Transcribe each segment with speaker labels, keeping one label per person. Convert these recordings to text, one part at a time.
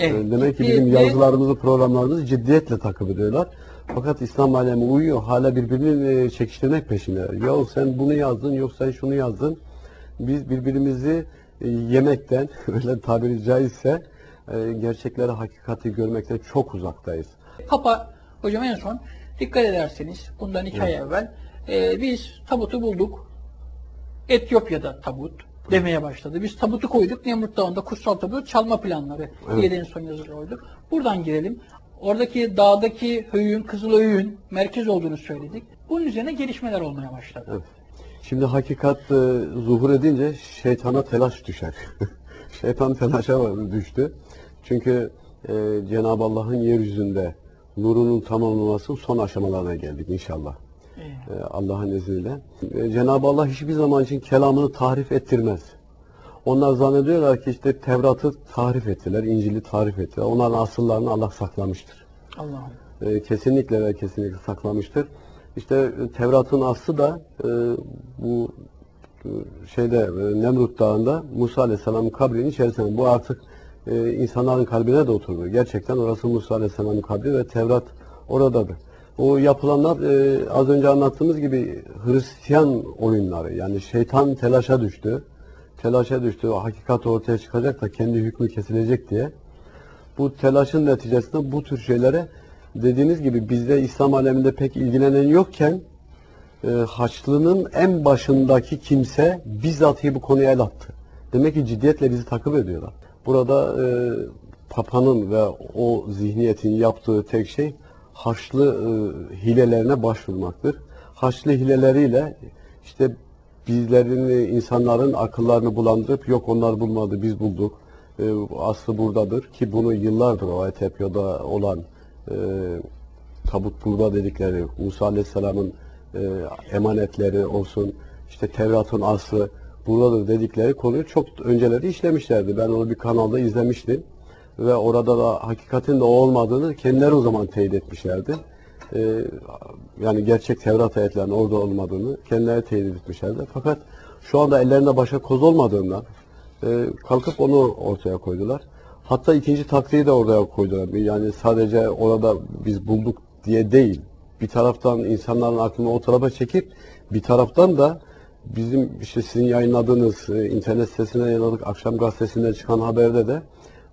Speaker 1: Evet,
Speaker 2: E, Demek ki
Speaker 1: ciddiyetle-
Speaker 2: bizim yazılarımızı, programlarımızı ciddiyetle takip ediyorlar. Fakat İslam alemi uyuyor. Hala birbirini e, çekiştirmek peşinde. Ya sen bunu yazdın, yok sen şunu yazdın. Biz birbirimizi e, yemekten, öyle tabiri caizse e, gerçekleri, hakikati görmekten çok uzaktayız.
Speaker 1: Papa hocam en son dikkat ederseniz bundan iki ay evvel e, biz tabutu bulduk. Etiyopya'da tabut demeye başladı. Biz tabutu koyduk. Nemrut Dağı'nda kutsal tabut çalma planları diye de en son yazılı koyduk. Buradan girelim. Oradaki dağdaki höyüğün, Kızıl Höyüğün merkez olduğunu söyledik. Bunun üzerine gelişmeler olmaya başladı.
Speaker 2: Evet. Şimdi hakikat e, zuhur edince şeytana telaş düşer. Şeytan telaşa düştü. Çünkü e, Cenab-ı Allah'ın yeryüzünde nurunun tamamlaması son aşamalarına geldik inşallah.
Speaker 1: Evet.
Speaker 2: E, Allah'ın izniyle. E, Cenab-ı Allah hiçbir zaman için kelamını tahrif ettirmez. Onlar zannediyorlar ki işte Tevrat'ı tahrif ettiler, İncil'i tahrif ettiler. Onların asıllarını Allah saklamıştır.
Speaker 1: Allah'ım.
Speaker 2: E, kesinlikle ve kesinlikle saklamıştır. İşte e, Tevrat'ın aslı da e, bu e, şeyde e, Nemrut Dağı'nda Musa Aleyhisselam'ın kabrinin içerisinde. Bu artık e, insanların kalbine de oturdu. Gerçekten orası Musa Aleyhisselam'ın kabri ve Tevrat oradadır. O yapılanlar e, az önce anlattığımız gibi Hristiyan oyunları yani şeytan telaşa düştü. Telaşa düştü. O hakikat ortaya çıkacak da kendi hükmü kesilecek diye bu telaşın neticesinde bu tür şeylere dediğiniz gibi bizde İslam aleminde pek ilgilenen yokken e, Haçlı'nın en başındaki kimse bizatihi bu konuya el attı. Demek ki ciddiyetle bizi takip ediyorlar. Burada e, Papa'nın ve o zihniyetin yaptığı tek şey Haçlı e, hilelerine başvurmaktır. Haçlı hileleriyle işte bizlerin, e, insanların akıllarını bulandırıp yok onlar bulmadı biz bulduk. E, aslı buradadır ki bunu yıllardır o Etiyopya'da olan e, tabut burada dedikleri Musa Aleyhisselam'ın e, emanetleri olsun işte Tevrat'ın aslı buradadır dedikleri konuyu çok önceleri işlemişlerdi. Ben onu bir kanalda izlemiştim ve orada da hakikatin de olmadığını kendileri o zaman teyit etmişlerdi. E, yani gerçek Tevrat ayetlerinin orada olmadığını kendileri teyit etmişlerdi. Fakat şu anda ellerinde başka koz olmadığından e, kalkıp onu ortaya koydular. Hatta ikinci taktiği de oraya koydular. Yani sadece orada biz bulduk diye değil. Bir taraftan insanların aklını o tarafa çekip bir taraftan da bizim işte sizin yayınladığınız e, internet sitesine yayınladık akşam gazetesinde çıkan haberde de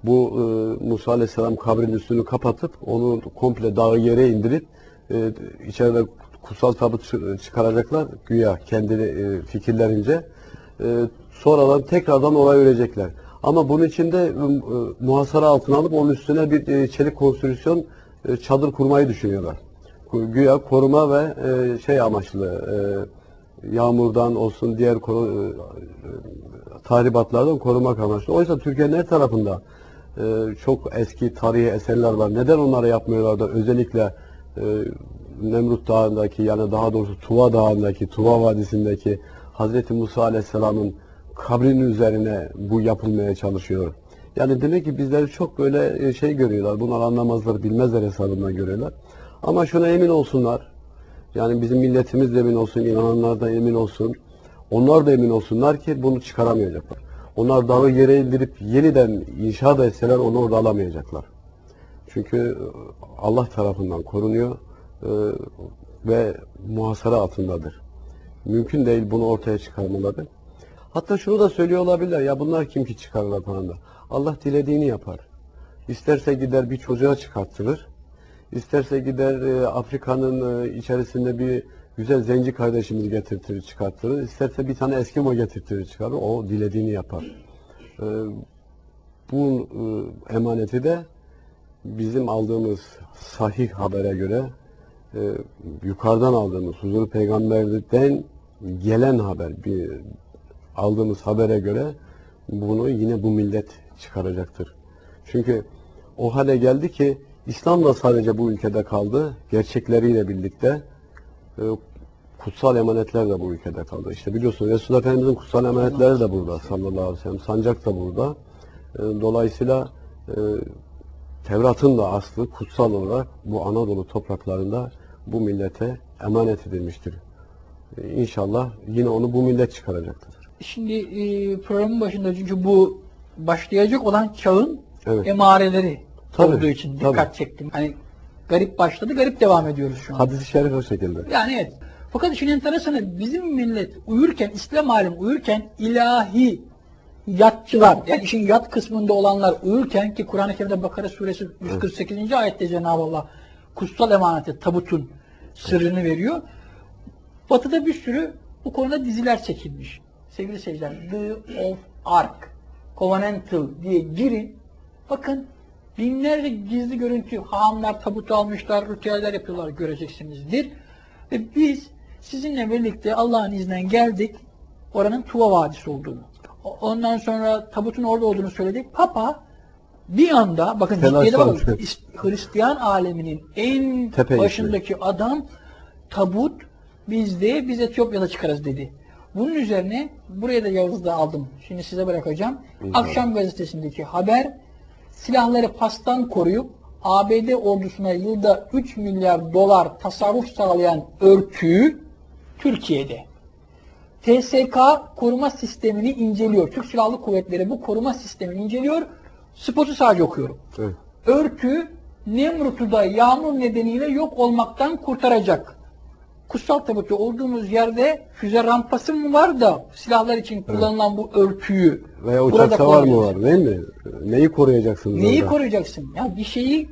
Speaker 2: bu e, Musa Aleyhisselam kabrinin üstünü kapatıp onu komple dağı yere indirip e, içeride kutsal tabut çı- çıkaracaklar güya kendi e, fikirlerince. E, sonradan tekrardan oraya ölecekler. Ama bunun için de e, muhasara altına alıp onun üstüne bir e, çelik konstrüksiyon e, çadır kurmayı düşünüyorlar. Güya koruma ve e, şey amaçlı e, yağmurdan olsun diğer koru, e, e, tahribatlardan korumak amaçlı. Oysa Türkiye'nin her tarafında çok eski tarihi eserler var. Neden onları yapmıyorlar da özellikle e, Nemrut Dağı'ndaki yani daha doğrusu Tuva Dağı'ndaki, Tuva Vadisi'ndeki Hazreti Musa Aleyhisselam'ın kabrinin üzerine bu yapılmaya çalışıyor. Yani demek ki bizleri çok böyle e, şey görüyorlar. Bunlar anlamazlar, bilmezler hesabından görüyorlar. Ama şuna emin olsunlar. Yani bizim milletimiz de emin olsun, inananlar da emin olsun. Onlar da emin olsunlar ki bunu çıkaramayacaklar. Onlar dağı yere indirip yeniden inşa da etseler onu orada alamayacaklar. Çünkü e, Allah tarafından korunuyor e, ve muhasara altındadır. Mümkün değil bunu ortaya çıkarmaları. Hatta şunu da söylüyor olabilirler. Ya bunlar kim ki çıkarırlar falan da. Allah dilediğini yapar. İsterse gider bir çocuğa çıkarttırır. İsterse gider e, Afrika'nın içerisinde bir güzel zenci kardeşimiz getirtir çıkarttırır. İsterse bir tane Eskimo getirtir çıkarır. O dilediğini yapar. E, bu e, emaneti de bizim aldığımız sahih habere göre e, yukarıdan aldığımız huzur peygamberden gelen haber bir aldığımız habere göre bunu yine bu millet çıkaracaktır. Çünkü o hale geldi ki İslam da sadece bu ülkede kaldı. Gerçekleriyle birlikte e, kutsal emanetler de bu ülkede kaldı. İşte biliyorsunuz Resulullah Efendimiz'in kutsal emanetleri de burada sallallahu aleyhi ve sellem. Sancak da burada. E, dolayısıyla e, Tevrat'ın da aslı kutsal olarak bu Anadolu topraklarında bu millete emanet edilmiştir. E, İnşallah yine onu bu millet çıkaracaktır.
Speaker 1: Şimdi e, programın başında çünkü bu başlayacak olan çağın
Speaker 2: Evet.
Speaker 1: emareleri
Speaker 2: Tabii,
Speaker 1: olduğu için
Speaker 2: tabii.
Speaker 1: dikkat çektim. Hani garip başladı, garip devam ediyoruz şu an.
Speaker 2: Hadis-i şerif o şekilde.
Speaker 1: Yani evet. Fakat işin enteresanı bizim millet uyurken, İslam alemi uyurken ilahi yatçılar, yani işin yat kısmında olanlar uyurken ki Kur'an-ı Kerim'de Bakara suresi 148. ayette Cenab-ı Allah kutsal emaneti tabutun sırrını veriyor. Batı'da bir sürü bu konuda diziler çekilmiş. Sevgili seyirciler, The of Ark, Covenantal diye girin. Bakın binlerce gizli görüntü, hahamlar tabutu almışlar, ritüeller yapıyorlar göreceksinizdir. Ve biz sizinle birlikte Allah'ın izniyle geldik. Oranın Tuva Vadisi olduğunu. Ondan sonra tabutun orada olduğunu söyledik. Papa bir anda bakın ciddiyete bakın. Hristiyan aleminin en
Speaker 2: Tepe
Speaker 1: başındaki adam tabut bizde biz Etiyopya'da çıkarız dedi. Bunun üzerine buraya da Yavuz'da aldım. Şimdi size bırakacağım. Akşam gazetesindeki haber silahları pastan koruyup ABD ordusuna yılda 3 milyar dolar tasarruf sağlayan örtüyü Türkiye'de. TSK koruma sistemini inceliyor. Türk Silahlı Kuvvetleri bu koruma sistemini inceliyor. Spotu sadece okuyorum.
Speaker 2: Evet.
Speaker 1: Örtü Nemrut'u da yağmur nedeniyle yok olmaktan kurtaracak. Kutsal tabutu olduğumuz yerde füze rampası mı var da silahlar için kullanılan bu örtüyü
Speaker 2: Veya uçak savar mı var değil mi? Neyi koruyacaksınız
Speaker 1: Neyi
Speaker 2: orada?
Speaker 1: koruyacaksın? Ya bir şeyi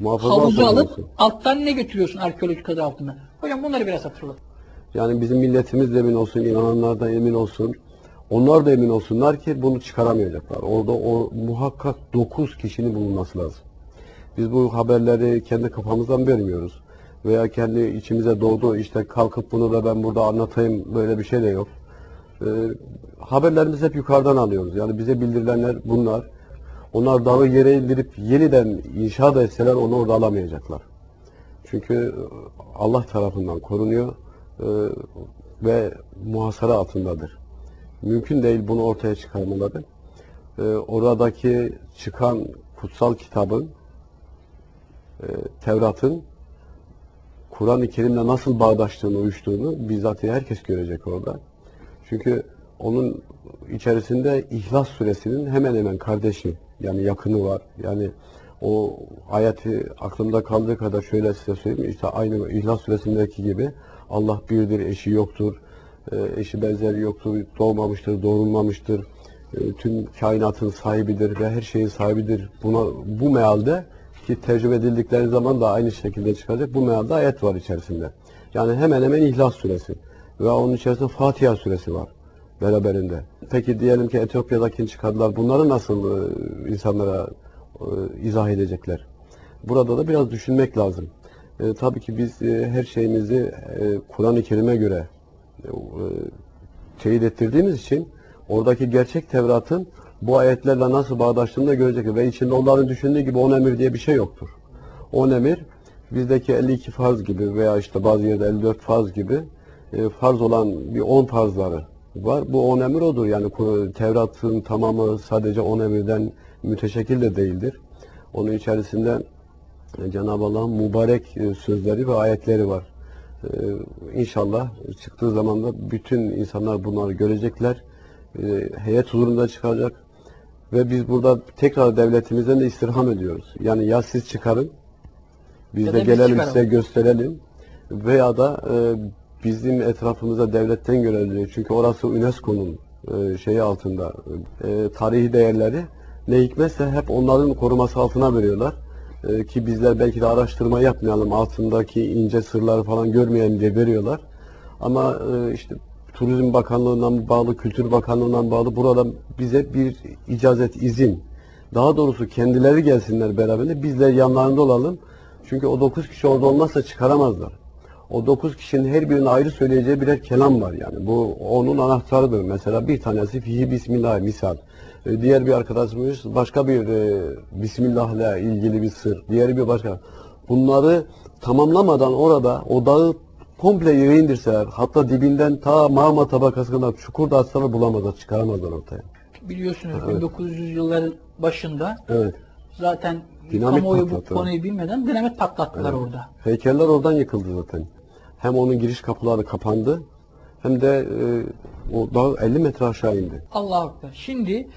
Speaker 2: Muhafaza altında
Speaker 1: alıp alttan ne götürüyorsun arkeolojik adı altında? Hocam bunları biraz hatırlat.
Speaker 2: Yani bizim milletimiz de emin olsun, inananlar da emin olsun. Onlar da emin olsunlar ki bunu çıkaramayacaklar. Orada o muhakkak 9 kişinin bulunması lazım. Biz bu haberleri kendi kafamızdan vermiyoruz. Veya kendi içimize doğdu işte kalkıp bunu da ben burada anlatayım böyle bir şey de yok. Ee, haberlerimizi hep yukarıdan alıyoruz. Yani bize bildirilenler bunlar. Onlar dağı yere indirip yeniden inşa da etseler onu orada alamayacaklar. Çünkü Allah tarafından korunuyor e, ve muhasara altındadır. Mümkün değil bunu ortaya çıkarmaları. E, oradaki çıkan kutsal kitabın, e, Tevrat'ın Kur'an-ı Kerim'le nasıl bağdaştığını, uyuştuğunu bizzat herkes görecek orada. Çünkü onun içerisinde İhlas suresinin hemen hemen kardeşi yani yakını var. Yani o ayeti aklımda kaldığı kadar şöyle size söyleyeyim. İşte aynı İhlas suresindeki gibi Allah birdir, eşi yoktur. e, Eşi benzeri yoktur, doğmamıştır, doğrulmamıştır. e, Tüm kainatın sahibidir ve her şeyin sahibidir. Buna bu mealde ki tecrübe edildikleri zaman da aynı şekilde çıkacak. Bu mealde ayet var içerisinde. Yani hemen hemen İhlas suresi ve onun içerisinde Fatiha suresi var beraberinde. Peki diyelim ki Etiyopya'dakini çıkardılar. Bunları nasıl e, insanlara e, izah edecekler? Burada da biraz düşünmek lazım. E, tabii ki biz e, her şeyimizi e, Kur'an-ı Kerim'e göre e, teyit ettirdiğimiz için oradaki gerçek Tevrat'ın bu ayetlerle nasıl bağdaştığını da görecek ve içinde onların düşündüğü gibi on emir diye bir şey yoktur. On emir bizdeki 52 farz gibi veya işte bazı yerde 54 farz gibi e, farz olan bir 10 farzları var. Bu 10 emir odur. Yani Tevrat'ın tamamı sadece 10 emirden müteşekkil de değildir. Onun içerisinde e, Cenab-ı Allah'ın mübarek e, sözleri ve ayetleri var. Ee, İnşallah çıktığı zaman da bütün insanlar bunları görecekler. Ee, heyet huzurunda çıkacak. Ve biz burada tekrar devletimizden de istirham ediyoruz. Yani ya siz çıkarın, biz
Speaker 1: Ya
Speaker 2: de
Speaker 1: da biz
Speaker 2: gelelim
Speaker 1: çıkaralım.
Speaker 2: size gösterelim. Veya da e, bizim etrafımıza devletten görevli. Çünkü orası UNESCO'nun e, şeyi altında. E, tarihi değerleri ne hikmetse hep onların koruması altına veriyorlar. E, ki bizler belki de araştırma yapmayalım, altındaki ince sırları falan görmeyelim diye veriyorlar. Ama e, işte Turizm Bakanlığı'ndan bağlı, Kültür Bakanlığı'ndan bağlı burada bize bir icazet, izin. Daha doğrusu kendileri gelsinler beraberinde, bizler yanlarında olalım. Çünkü o 9 kişi orada olmazsa çıkaramazlar. O 9 kişinin her birinin ayrı söyleyeceği birer kelam var yani. Bu onun anahtarıdır. Mesela bir tanesi fihi bismillah misal. E, Diğer bir arkadaşımız başka bir e, bismillahla ilgili bir sır. Diğeri bir başka. Bunları tamamlamadan orada o dağı komple yere indirseler hatta dibinden ta mağma tabakasına kadar çukur da atsalar bulamazlar, çıkaramazlar ortaya.
Speaker 1: Biliyorsunuz 1900 yılların başında
Speaker 2: Evet.
Speaker 1: zaten
Speaker 2: Dinamit
Speaker 1: kamuoyu bu konuyu bilmeden dinamit patlattılar
Speaker 2: Evet.
Speaker 1: orada.
Speaker 2: Heykeller oradan yıkıldı zaten. Hem onun giriş kapıları kapandı hem de e, o dağ 50 metre aşağı indi.
Speaker 1: Allah Ekber. Şimdi